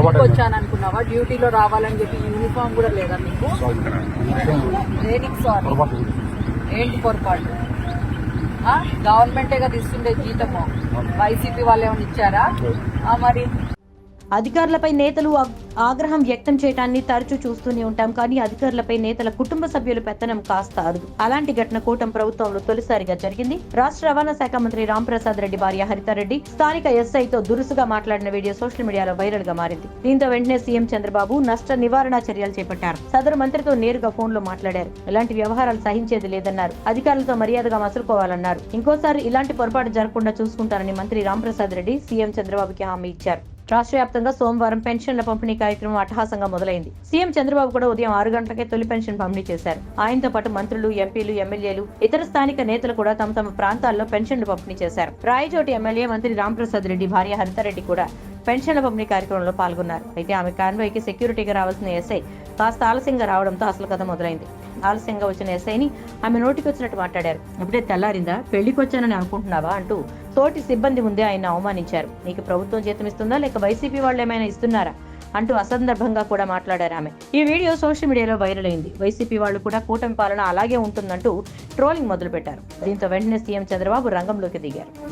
డ్యూటీకి వచ్చాను అనుకున్నావా డ్యూటీలో రావాలని చెప్పి యూనిఫామ్ కూడా లేదా మీకు దేనికి సారీ? ఏంటి పొరపాటు? ఆ? గవర్నమెంటే కదా ఇస్తుండే జీతము. వైసీపీ వాళ్ళు ఏమైనా ఇచ్చారా? మరి? అధికారులపై నేతలు ఆగ్రహం వ్యక్తం చేయడాన్ని తరచూ చూస్తూనే ఉంటాం కానీ అధికారులపై నేతల కుటుంబ సభ్యులు పెత్తనం కాస్త అరుదు. అలాంటి ఘటన కూటమి ప్రభుత్వంలో తొలిసారిగా జరిగింది. రాష్ట్ర రవాణా శాఖ మంత్రి రాంప్రసాద్ రెడ్డి భార్య హరితారెడ్డి స్థానిక ఎస్ఐతో దురుసుగా మాట్లాడిన వీడియో సోషల్ మీడియాలో వైరల్గా మారింది. దీంతో వెంటనే సీఎం చంద్రబాబు నష్ట నివారణ చర్యలు చేపట్టారు. సదరు మంత్రితో నేరుగా ఫోన్లో మాట్లాడారు. ఇలాంటి వ్యవహారాలు సహించేది లేదన్నారు. అధికారులతో మర్యాదగా మసులుకోవాలన్నారు. ఇంకోసారి ఇలాంటి పొరపాటు జరగకుండా చూసుకుంటారని మంత్రి రాంప్రసాద్ రెడ్డి సీఎం చంద్రబాబుకి హామీ ఇచ్చారు. రాష్ట్ర వ్యాప్తంగా సోమవారం పెన్షన్ల పంపిణీ కార్యక్రమం అట్టహాసంగా మొదలైంది. సీఎం చంద్రబాబు కూడా ఉదయం ఆరు గంటలకే తొలి పెన్షన్ పంపిణీ చేశారు. ఆయనతో పాటు మంత్రులు ఎంపీలు ఎమ్మెల్యేలు ఇతర స్థానిక నేతలు కూడా తమ తమ ప్రాంతాల్లో పెన్షన్లు పంపిణీ చేశారు. రాయచోటి ఎమ్మెల్యే మంత్రి రాంప్రసాద్ రెడ్డి భార్య హరితారెడ్డి కూడా పెన్షన్ల పంపిణీ కార్యక్రమంలో పాల్గొన్నారు. అయితే ఆమె కాన్వాయ్కి సెక్యూరిటీగా రావాల్సిన ఎస్ఐ కాస్త ఆలస్యంగా రావడంతో అసలు కథ మొదలైంది. ఆలస్యంగా వచ్చిన ఎస్ఐని ఆమె నోటికి వచ్చినట్టు మాట్లాడారు. అప్పుడే తెల్లారిందా? పెళ్ళికి వచ్చానని అనుకుంటున్నావా? అంటూ తోటి సిబ్బంది ముందే ఆయన అవమానించారు. నీకు ప్రభుత్వం జీతం ఇస్తుందా? లేక వైసీపీ వాళ్ళు ఏమైనా ఇస్తున్నారా? అంటూ అసందర్భంగా కూడా మాట్లాడారు ఆమె. ఈ వీడియో సోషల్ మీడియాలో వైరల్ అయింది. వైసీపీ వాళ్ళు కూడా కూటమి పాలన అలాగే ఉంటుందంటూ ట్రోలింగ్ మొదలుపెట్టారు. దీంతో వెంటనే సీఎం చంద్రబాబు రంగంలోకి దిగారు.